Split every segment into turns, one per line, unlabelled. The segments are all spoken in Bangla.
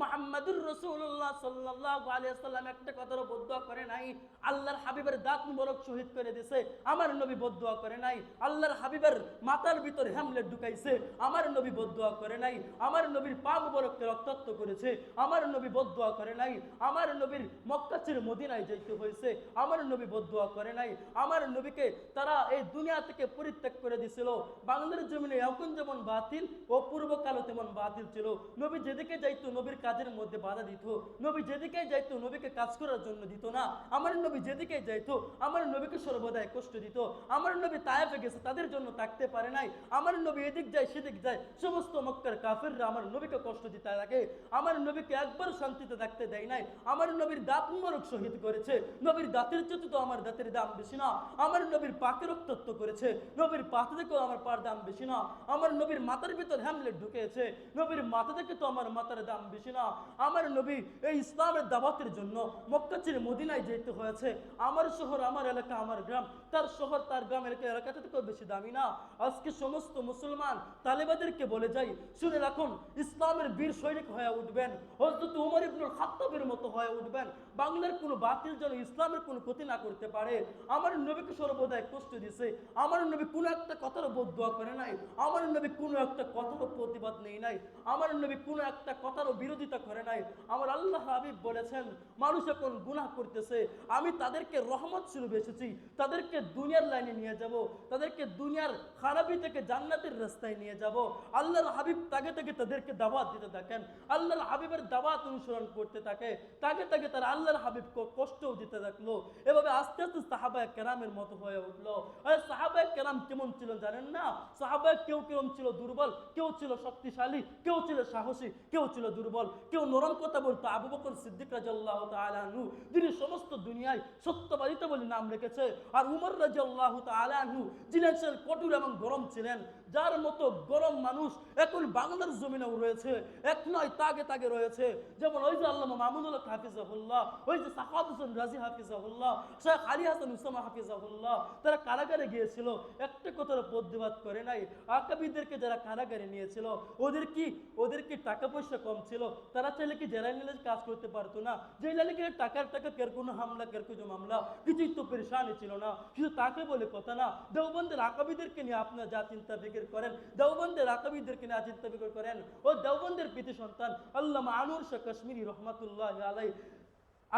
মোহাম্মদুর রসুল্লাহ সাল্লাহ আলিয়াল্লাম একটা কথারও বদুয়া করে নাই, আল্লাহর হাবিবের দাঁত মুবারক শহীদ করে দিছে, আমার নবী বদুয়া করে নাই, আল্লাহর হাবিবের মাথার ভিতর হ্যামলেট ঢুকাইছে, আমার নবী বদুয়া করে নাই, আমার নবীর পা মুবারককে রক্তাক্ত করেছে, আমার নবী বদুয়া করে নাই, আমার নবীর মক্কা ছেড়ে মদিনায় যাইতে হয়েছে, আমার নবী বদুয়া করে নাই, আমার নবীকে তারা এই দুনিয়া থেকে পরিত্যাগ করে দিছিল, বাংলার জমিনে এখন যেমন বাতিল, ও পূর্বকালে তেমন বাতিল ছিল, নবী যেদিকে যাইতো নবীর কাজের মধ্যে বাধা দিত। নবী যেদিকে যাইতো, নবীকে কাজ করার জন্য দিত না। আমার নবী যেদিকে যাইতো, আমার নবীকে সর্বদাই কষ্ট দিত। আমার নবী তায়েফে গেছে, তাদের জন্য থাকতে পারে নাই। আমার নবী এদিক যায়, সেদিক যায়। সমস্ত মক্কার কাফেররা আমার নবীকে কষ্ট দিতে লাগে আমার নবীকে একবার শান্তিতে থাকতে দেয় নাই। আমার নবীর দাঁত মুবারক শহীদ করেছে। নবীর দাঁতের চেয়ে তো আমার দাঁতের দাম বেশি না। আমার নবীর পাকে রক্তত্ব করেছে। নবীর পাতে থেকেও আমার পার দাম বেশি না। আমার নবীর মাথার ভিতর হ্যামলেট ঢুকেছে। নবীর মাথা থেকে তো আমার মাথার দাম বেশি না আমার নবী এই ইসলামের দাবাতের জন্য মক্কা ছেড়ে মদিনায় যেতে হয়েছে। আমার শহর, আমার এলাকা, আমার গ্রাম। তার শহর, তার গ্রাম এলাকা এলাকাতে থেকেও বেশি দামি না। আজকে সমস্ত মুসলমান তালেবাদেরকে বলে যাই, শুনে রাখুন, ইসলামের বীর সৈনিক হয়ে উঠবেন হজরত উমর ইবনুল খাত্তাবের মতো হয়ে উঠবেন। বাংলার কোনো বাতিল যেন ইসলামের কোনো ক্ষতি না করতে পারে। আমার নবীকে সর্বদাই কষ্ট দিছে। আমার নবী কোনো একটা কথারও বদুয়া করে নাই। আমার নবী কোনো একটা কথারও প্রতিবাদ নেই নাই। আমার নবী কোনো একটা কথারও বিরোধিতা করে নাই। আমার আল্লাহ হাবিব বলেছেন, মানুষ এখন গুনাহ করতেছে, আমি তাদেরকে রহমত স্বরূপ এসেছি, তাদেরকে দুনিয়ার লাইনে নিয়ে যাব, তাদেরকে দুনিয়ার খারাপি থেকে জান্নাতের রাস্তায় নিয়ে যাব। আল্লাহর হাবিব তাকে তাকে তাদেরকে দাওয়াত দিতে থাকেন, আল্লাহর হাবিবের দাওয়াত অনুসরণ করতে থাকে, তাকে তাকে তারা আল্লাহর হাবিব কষ্টও দিতে থাকল। এভাবে আস্তে আস্তে সাহাবায় কেরামের মতো হয়ে উঠল। আর সাহাবায় কেরাম কেমন ছিল জানেন না? সাহাবায় কেউ কেমন ছিল দুর্বল, কেউ ছিল শক্তিশালী, কেউ ছিল সাহসী, কেউ ছিল দুর্বল। কেউ নরম কথা বলতো, আবু বকর সিদ্দিক রাজাল্লাহ তালু যিনি সমস্ত দুনিয়ায় সত্যবাদিতা বলে নাম রেখেছে, আর উমর রাজাল্লাহ তালু যিনি ছিলেন কঠোর এবং গরম ছিলেন, যার মতো গরম মানুষ এখন বাংলার জমিনেও রয়েছে, এক নয় তাগে তাগে রয়েছে, যেমন ওই যে আল্লাহ মামুনুল হক হাফিজাহুল্লাহ, ওই যে সাকাত হোসেন রাজি হাফিজাহুল্লাহ, শেখ আলী হাসান উসামা হাফিজাহুল্লাহ, তারা কারাগারে গিয়েছিল, একটা কথার প্রতিবাদ করে নাই, আকাবিদেরকে যারা কারাগারে নিয়েছিল, ওদের কি ওদের কি টাকা পয়সা কম ছিল? তারা চাইলে কি জেলা নিলে কাজ করতে পারতো না? যে লালিকে টাকার টাকা, কের কোনো হামলা, কের কোনো মামলা, কিছুই তো পরেশানি ছিল না। শুধু তাকে বলে কথা না, দেওবন্দের আকাবিদেরকে নিয়ে আপনার যা চিন্তা ফিকির করেন, দেওবন্দের আকাবিদেরকে নিয়ে চিন্তা ফিকির করেন, ও দেওবন্দের প্রীতি সন্তান আল্লাহ আনুর শাহ কাশ্মীরি রহমাতুল্লাহ আলাই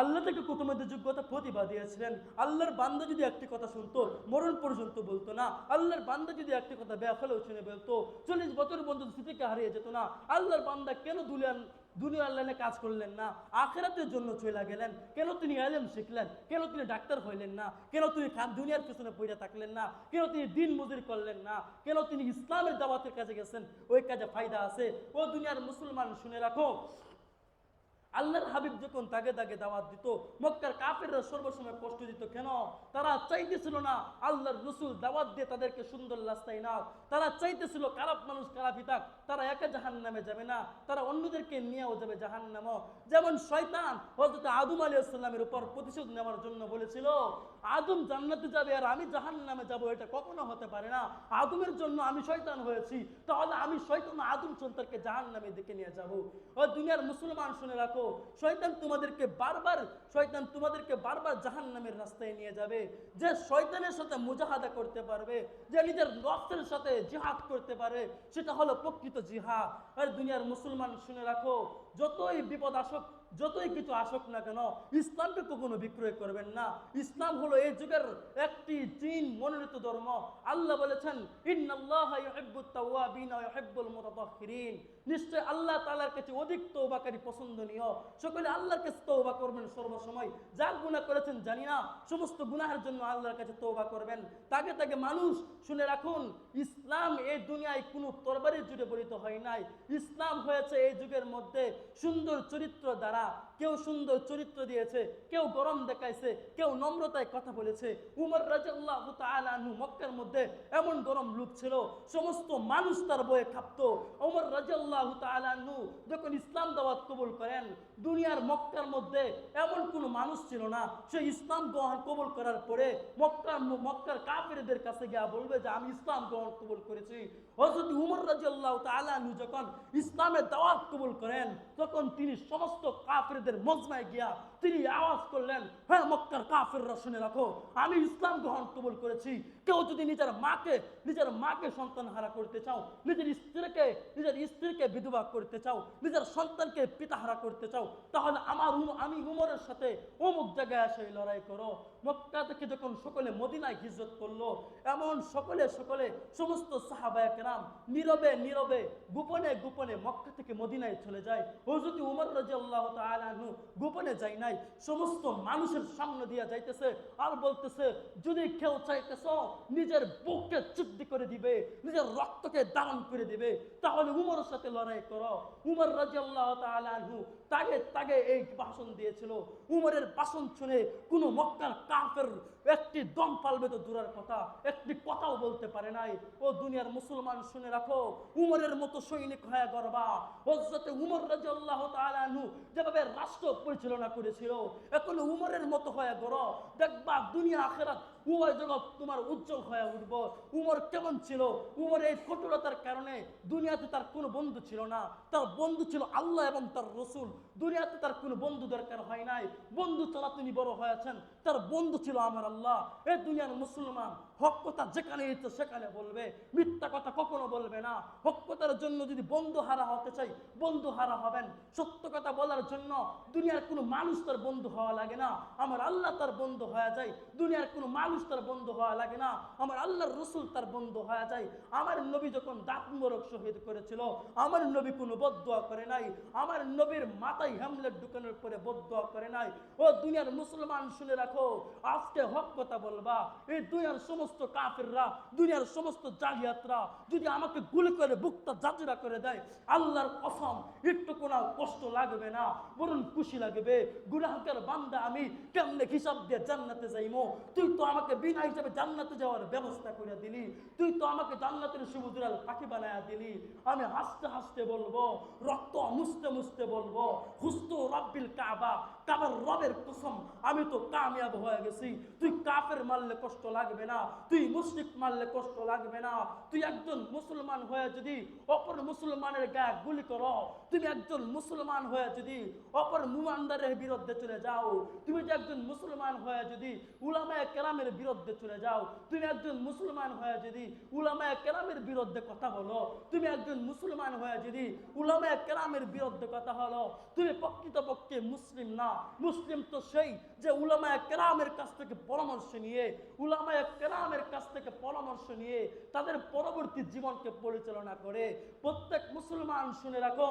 আল্লাহ থেকে কুতুমের যোগ্যতা প্রতিভা দিয়েছিলেন। আল্লাহর বান্দা যদি একটি কথা শুনতো, মরণ পর্যন্ত বলতো না। আল্লাহর বান্দা যদি একটি কথা ব্যাফলেও শুনে বলতো, চল্লিশ বছর পর্যন্ত স্মৃতিকে হারিয়ে যেত না। আল্লাহর বান্দা কেন দুলিয়ান দুনিয়া লাইনে কাজ করলেন না, আখেরাতের জন্য চলে গেলেন। কেন তিনি আলেম শিখলেন? কেন তিনি ডাক্তার হইলেন না? কেন তিনি দুনিয়ার পিছনে পড়ে থাকলেন না? কেন তিনি দিন মজুরি করলেন না? কেন তিনি ইসলামের দাওয়াতের কাছে গেছেন? ওই কাজে ফায়দা আছে। ও দুনিয়ার মুসলমান শুনে রাখো আল্লাহর হাবিব যখন তাকে তাকে দাওয়াত দিত, মক্কার কাফেররা সর্বসময় কষ্ট দিত। কেন? তারা চাইতেছিল না আল্লাহর রসুল দাওয়াত দিয়ে তাদেরকে সুন্দর রাস্তায় নাও। তারা চাইতেছিল খারাপ মানুষ খারাপই থাক, তারা একে জাহান নামে যাবে না, তারা অন্যদেরকে নিয়েও যাবে জাহান নামও যেমন শয়তান হজরত আদম আলী আসসালামের উপর প্রতিশোধ নেওয়ার জন্য বলেছিল আদম জান্নাতে যাবে আর আমি জাহান নামে যাব, এটা কখনো হতে পারে না। আদমের জন্য আমি শয়তান হয়েছি, তাহলে আমি শয়তান আদম সন্তানকে জাহান নামে দেখে নিয়ে যাব। ও দুনিয়ার মুসলমান শুনে রাখো, শয়তান তোমাদেরকে বারবার, শয়তান তোমাদেরকে বারবার জাহান নামের রাস্তায় নিয়ে যাবে। যে শয়তানের সাথে মুজাহাদা করতে পারবে, যে নিজের রক্তের সাথে জিহাদ করতে পারে, সেটা হলো প্রকৃত জিহাদ। আর দুনিয়ার মুসলমান শুনে রাখো, যতই বিপদ আসুক যতই কিছু আসুক না কেন, ইসলামকে কখনো বিক্রয় করবেন না। ইসলাম হলো এই যুগের একটি চীন মনোনীত ধর্ম। আল্লাহ বলেছেন নিশ্চয় আল্লাহ তাআলার কাছে অধিক তওবাকারী পছন্দনীয়। সকলে আল্লাহর কাছে তৌবা করবেন সর্বসময়। যা গুনাহ করেছেন জানি না, সমস্ত গুনাহের জন্য আল্লাহর কাছে তওবা করবেন। তাকে তাকে মানুষ শুনে রাখুন, ইসলাম এই দুনিয়ায় কোনো তরবারির জুড়ে পরিত হয় নাই। ইসলাম হয়েছে এই যুগের মধ্যে সুন্দর চরিত্র দ্বারা কেউ সুন্দর চরিত্র দিয়েছে, কেউ গরম দেখাইছে, কেউ নম্রতায় কথা বলেছে। উমর রাজাল্লাহ তালু মক্কার মধ্যে এমন গরম লুক ছিল, সমস্ত মানুষ তার বয়ে খাপত উমর রাজাল্লাহ যখন ইসলাম দাওয়াত কবুল করেন দুনিয়ার মক্কার মধ্যে এমন কোনো মানুষ ছিল না। সে ইসলাম গ্রহণ কবল করার পরে মক্কার মক্কার কাফেরদের কাছে গিয়া বলবে যে, আমি ইসলাম গ্রহণ কবল করেছি। হজরত উমর রাজিয়াল্লাহ তালু যখন ইসলামের দাওয়াত কবুল করেন, তখন তিনি সমস্ত কাফেরদের মজমায় গিয়া তিনি আওয়াজ করলেন হ্যাঁ মক্কার কাফেররা শুনে রাখো, আমি ইসলাম গ্রহণ কবুল করেছি। কেউ যদি নিজের মাকে নিজের মাকে সন্তান হারা করতে চাও, নিজের স্ত্রীকে নিজের স্ত্রীকে বিধবা করতে চাও, নিজের সন্তানকে পিতাহারা করতে চাও, তাহলে আমার আমি উমরের সাথে অমুক জায়গায় এসে লড়াই করো। মক্কা থেকে যখন সকলে মদিনায় হিজরত করল, এমন সকলে সকলে, সমস্ত সাহাবায় কেরাম নীরবে নীরবে, গোপনে গোপনে মক্কা থেকে মদিনায় চলে যায়। ও যদি উমর রাজি আল্লাহ গোপনে যায় নাই সমস্ত মানুষের সামনে দিয়া যাইতেছে আর বলতেছে, যদি কেউ চাইতেছ নিজের বুককে চুক্তি করে দিবে, নিজের রক্তকে দান করে দিবে, তাহলে উমরের সাথে লড়াই করো। উমর রাজি আল্লাহ তালু তাগে তাগে এই ভাষণ দিয়েছিল। উমরের ভাষণ শুনে কোনো মক্কার কাফের একটি দম পালবে তো দূরের কথা, একটি কথাও বলতে পারে নাই। ও দুনিয়ার মুসলমান শুনে রাখো, উমরের মতো সৈনিক হয়ে গর্বা হজরতে উমর রাজি আল্লাহ তালু যেভাবে রাষ্ট্র পরিচালনা করেছিল এখন উমরের মতো হয়ে গড়। দেখবা দুনিয়া আখেরাত উভয় জগৎ তোমার উজ্জ্বল হয়ে উঠব। উমর কেমন ছিল? উমর এই কঠোরতার কারণে দুনিয়াতে তার কোনো বন্ধু ছিল না। তার বন্ধু ছিল আল্লাহ এবং তার রসুল। দুনিয়াতে তার কোনো বন্ধু দরকার হয় নাই। বন্ধু তিনি বড় হয়েছেন। তার বন্ধু ছিল আমার আল্লাহ। এই দুনিয়ার মুসলমান, হক কথা যেখানে ইচ্ছে সেখানে বলবে। মিথ্যা কথা কখনো বলবে না। হক কথার জন্য যদি বন্ধু হারা হতে চাই, বন্ধু হারা হবেন। সত্য কথা বলার জন্য দুনিয়ার কোনো মানুষ তার বন্ধু হওয়া লাগে না। আমার আল্লাহ তার বন্ধু হয়ে যায়। দুনিয়ার কোনো মানুষ তার বন্ধু হওয়া লাগে না। আমার আল্লাহর রসুল তার বন্ধু হয়ে যায়। আমার নবী যখন দাঁত মোরক শহীদ করেছিল, আমার নবী কোনো বদুয়া করে নাই। আমার নবীর মাথায় হ্যামলেট ঢুকানোর পরে বদুয়া করে নাই। ও দুনিয়ার মুসলমান শুনে রাখো, আজকে হক কথা বলবা। এই দুনিয়ার সমস্ত কাফেররা, দুনিয়ার সমস্ত জালিয়াতরা যদি আমাকে গুলি করে, বুকটা জাজিরা করে দেয়, আল্লাহর কসম, একটু কোনো কষ্ট লাগবে না। বরং খুশি লাগবে। গুনাহকের বান্দা আমি কেমনে হিসাব দিয়ে জান্নাতে যাইমো? তুই তো আমাকে বিনা হিসাবে জান্নাতে যাওয়ার ব্যবস্থা করে দিলি। তুই তো আমাকে জান্নাতের সুবুদুরাল পাখি বানায় দিলি। আমি হাসতে হাসতে বলব, রক্ত মুছতে মুছতে বলব, হুস্ত রব্বিল কাবা, কাবার রবের কসম, আমি তো কামিয়াব হয়ে গেছি। তুই কাফের মারলে কষ্ট লাগবে না, তুই মুশরিক মারলে কষ্ট লাগবে না। তুই একজন মুসলমান হয়ে যদি অপর মুসলমানের গায়ে গুলি করো, তুমি একজন মুসলমান হয়ে যদি অপর মুমানদারের বিরুদ্ধে চলে যাও, তুমি যে একজন মুসলমান হয়ে যদি উলামায়ে কেরামের বিরুদ্ধে চলে যাও, তুমি একজন মুসলমান হয়ে যদি উলামায়ে কেরামের বিরুদ্ধে কথা বলো, তুমি একজন মুসলমান হয়ে যদি উলামায়ে কেরামের বিরুদ্ধে কথা হলো, তুমি প্রকৃতপক্ষে মুসলিম না। মুসলিম তো সেই যে উলামায়ে কেরামের কাছ থেকে পরামর্শ নিয়ে, উলামায়ে কেরামের কাছ থেকে পরামর্শ নিয়ে তাদের পরবর্তী জীবনকে পরিচালনা করে। প্রত্যেক মুসলমান শুনে রাখো,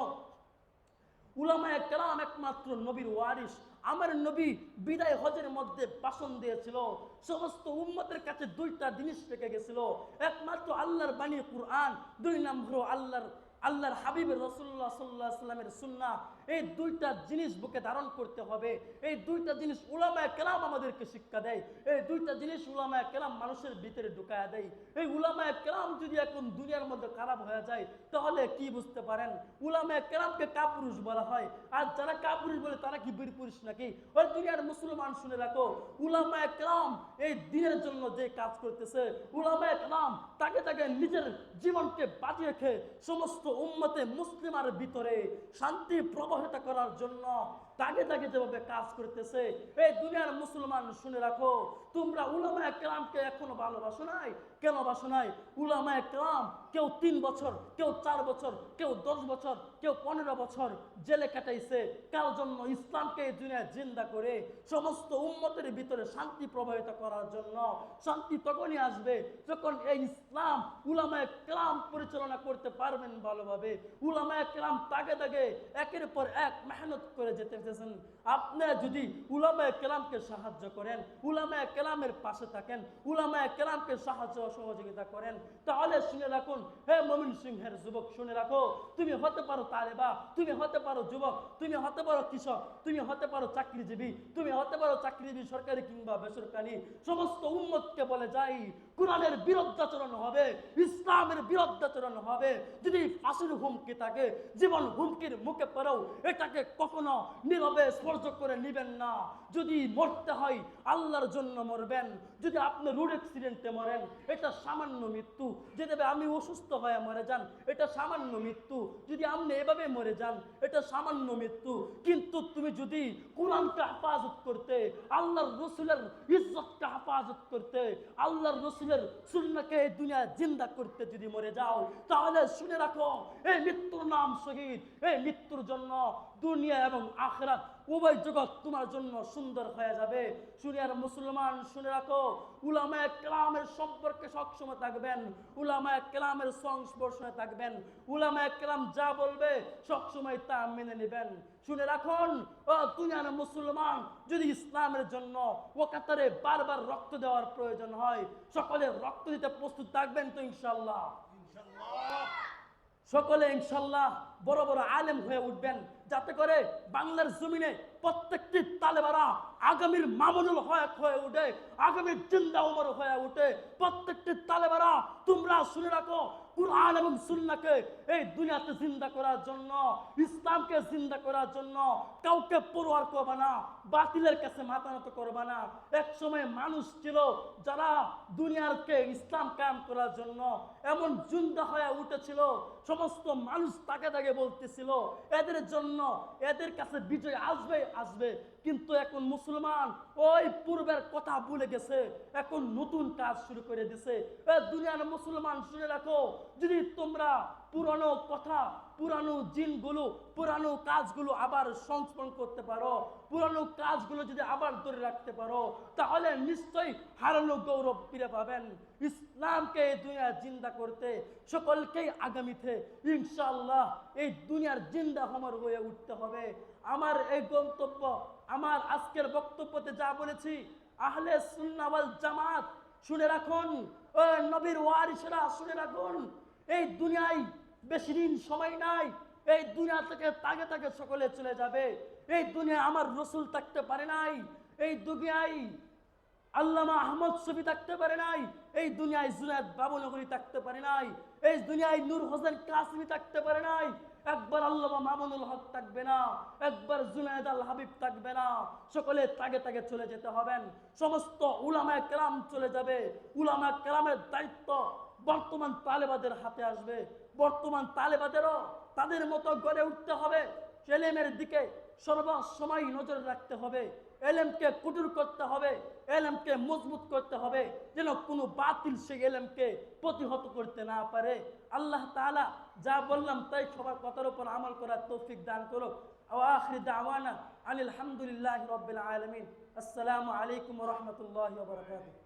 উলামায়ে কেরাম একমাত্র নবীর ওয়ারিস আমার নবী বিদায় হজের মধ্যে ভাষণ দিয়েছিল, সমস্ত উম্মতের কাছে দুইটা জিনিস রেখে গেছিল। একমাত্র আল্লাহর বাণী কুরআন, দুই নম্বর আল্লাহর আল্লাহর হাবিবের রসুল্লাহ সাল্লাহ সাল্লামের সুন্না এই দুইটা জিনিস বুকে ধারণ করতে হবে। এই দুইটা জিনিস উলামায় কেরাম আমাদেরকে শিক্ষা দেয়। এই দুইটা জিনিস উলামায় কেরাম মানুষের ভিতরে ঢুকায় দেয়। এই উলামায় কেরাম যদি এখন দুনিয়ার মধ্যে খারাপ হয়ে যায়, তাহলে কি বুঝতে পারেন? উলামায় কেরামকে কাপুরুষ বলা হয়। আর যারা কাপুরুষ বলে, তারা কি বীর পুরুষ নাকি? ওই দুনিয়ার মুসলমান শুনে রাখো, উলামায় কেরাম এই দিনের জন্য যে কাজ করতেছে, উলামায় কেরাম তাকে তাকে নিজের জীবনকে বাঁচিয়ে রেখে সমস্ত উম্মতে মুসলিমার ভিতরে শান্তি প্রবাহিত করার জন্য তাকে তাকে যেভাবে কাজ করতেছে, এই দুনিয়ার মুসলমান শুনে রাখো, তোমরা উলামায় কালামকে এখনও ভালোবাসো নাই? কেন বাসো নাই? উলামায় কেরাম কেউ তিন বছর, কেউ চার বছর, কেউ দশ বছর, কেউ পনেরো বছর জেলে কাটাইছে। কার জন্য? ইসলামকে এই দুনিয়ায় জিন্দা করে সমস্ত উম্মতের ভিতরে শান্তি প্রবাহিত করার জন্য। শান্তি তখনই আসবে যখন এই ইসলাম উলামায় কেরাম পরিচালনা করতে পারবেন ভালোভাবে। উলামায় কেরাম তাগে তাগে একের পর এক মেহনত করে যেতে চেয়েছেন। আপনি যদি উলামায় কেরামকে সাহায্য করেন, উলামায় কেরামের পাশে থাকেন, উলামায় কেরামকে সাহায্য সহযোগিতা করেন, তাহলে শুনে রাখুন হে মমিন সিংহের যুবক, শুনে রাখো, তুমি হতে পারো তালেবা, তুমি হতে পারো যুবক, তুমি হতে পারো কৃষক, তুমি হতে পারো চাকরিজীবী, তুমি হতে পারো চাকরিজীবী সরকারি কিংবা বেসরকারি, সমস্ত উম্মতকে বলে যাই, কোরআনের বিরুদ্ধাচরণ হবে, ইসলামের বিরুদ্ধাচরণ হবে, যদি ফাঁসির হুমকি থাকে, জীবন হুমকির মুখে পড়েও এটাকে কখনো নীরবে স্পর্শ করে নিবেন না। যদি মরতে হয়, আল্লাহর জন্য মরবেন, যদি আপনি রোড অ্যাক্সিডেন্টে মরেন, এটা সামান্য মৃত্যু, যে দেবে আমি অসুস্থ হয়ে মরে যান, এটা সামান্য মৃত্যু। যদি আপনি এভাবে মরে যান, এটা সামান্য মৃত্যু। কিন্তু তুমি যদি কোরআনকে হেফাজত করতে, আল্লাহর রসুলের ইজ্জতকে হেফাজত করতে, আল্লাহর রসুলের সুন্নাকে এই দুনিয়া জিন্দা করতে যদি মরে যাও, তাহলে শুনে রাখো, এই মৃত্যুর নাম শহীদ, এই মৃত্যুর জন্য দুনিয়া এবং আখরাত উভয় জগৎ তোমার জন্য সুন্দর হয়ে যাবে। শুনিয়ার মুসলমান শুনে রাখো উলামায় কেলামের সম্পর্কে সবসময় থাকবেন উলামায় কেলামের সংস্পর্শনে থাকবেন উলামায় কেলাম যা বলবে সবসময় তা মেনে নেবেন। শুনে রাখুন ও দুনিয়ার মুসলমান যদি ইসলামের জন্য ও কাতারে বারবার রক্ত দেওয়ার প্রয়োজন হয় সকলে রক্ত দিতে প্রস্তুত থাকবেন তো ইনশাল্লাহ সকলে ইনশাল্লাহ বড় বড় আলেম হয়ে উঠবেন। যাতে করে বাংলার জমিনে প্রত্যেকটি তালেবারা আগামীর মামুনুল হয়ে হয়ে উঠে, আগামীর জিন্দা উমর হয়ে উঠে, প্রত্যেকটি তালেবারা তোমরা শুনে রাখো কুরআন এবং সুন্নাকে এই দুনিয়াতে জিন্দা করার জন্য, ইসলামকে জিন্দা করার জন্য কাউকে পরোয়ার করবে না, বাতিলের কাছে মাথা নত করবে না। এক সময় মানুষ ছিল যারা দুনিয়ারকে ইসলাম কায়েম করার জন্য এমন জিন্দা হয়ে উঠেছিল, সমস্ত মানুষ তাকে তাকে বলতেছিল, এদের জন্য এদের কাছে বিজয় আসবে আসবে। কিন্তু এখন মুসলমান ওই পূর্বের কথা ভুলে গেছে, এখন নতুন কাজ শুরু করে দিছে। দুনিয়ার মুসলমান শুনে রাখো যদি তোমরা পুরানো কথা, পুরানো জিনগুলো, পুরানো কাজগুলো আবার সংস্মরণ করতে পারো, পুরানো কাজগুলো যদি আবার ধরে রাখতে পারো, তাহলে নিশ্চয়ই হারানো গৌরব ফিরে পাবেন। ইসলামকে এই দুনিয়া জিন্দা করতে, সকলকেই আগামীতে ইনশাআল্লাহ এই দুনিয়ার জিন্দা হমর হয়ে উঠতে হবে। আমার এই গন্তব্য, আমার আজকের বক্তব্যতে যা বলেছি, আহলে সুন্নাওয়াল জামাত, শুনে রাখুন। নবীর ওয়ারিসরা শুনে রাখুন। এই দুনিয়ায় বেশি দিন সময় নাই, এই দুনিয়া থেকে তাকে তাকে সকলে চলে যাবে, এই দুনিয়ায় আমার রসুল থাকতে পারে নাই, এই দুনিয়ায় আল্লামা আহমদ ছবি থাকতে পারে নাই, এই দুনিয়ায় জুনায়দ বাবুনগরী থাকতে পারে নাই, এই দুনিয়ায় নূর হোসেন কাসমি থাকতে পারে নাই, একবার আল্লামা মামুনুল হক থাকবে না, একবার জুনায়দ আল হাবিব থাকবে না, সকলে তাগে তাগে চলে যেতে হবেন, সমস্ত উলামায় কেরাম চলে যাবে উলামা কেরামের দায়িত্ব বর্তমান তালেবাদের হাতে আসবে। বর্তমান তালেবাদেরও তাদের মতো গড়ে উঠতে হবে। এলেমের দিকে সর্বসময় নজর রাখতে হবে। এলেমকে কুটুর করতে হবে। এলেমকে মজবুত করতে হবে। যেন কোনো বাতিল সেই এলেমকে প্রতিহত করতে না পারে। আল্লাহ তাআলা যা বললাম তাই সবার কথার উপর আমল করার তৌফিক দান করো আখির দাওয়ানা আনিল হামদুলিল্লাহ রব্বিল আলামিন। আসসালামু আলাইকুম রাহমাতুল্লাহি ওয়া বারাকাতুহু।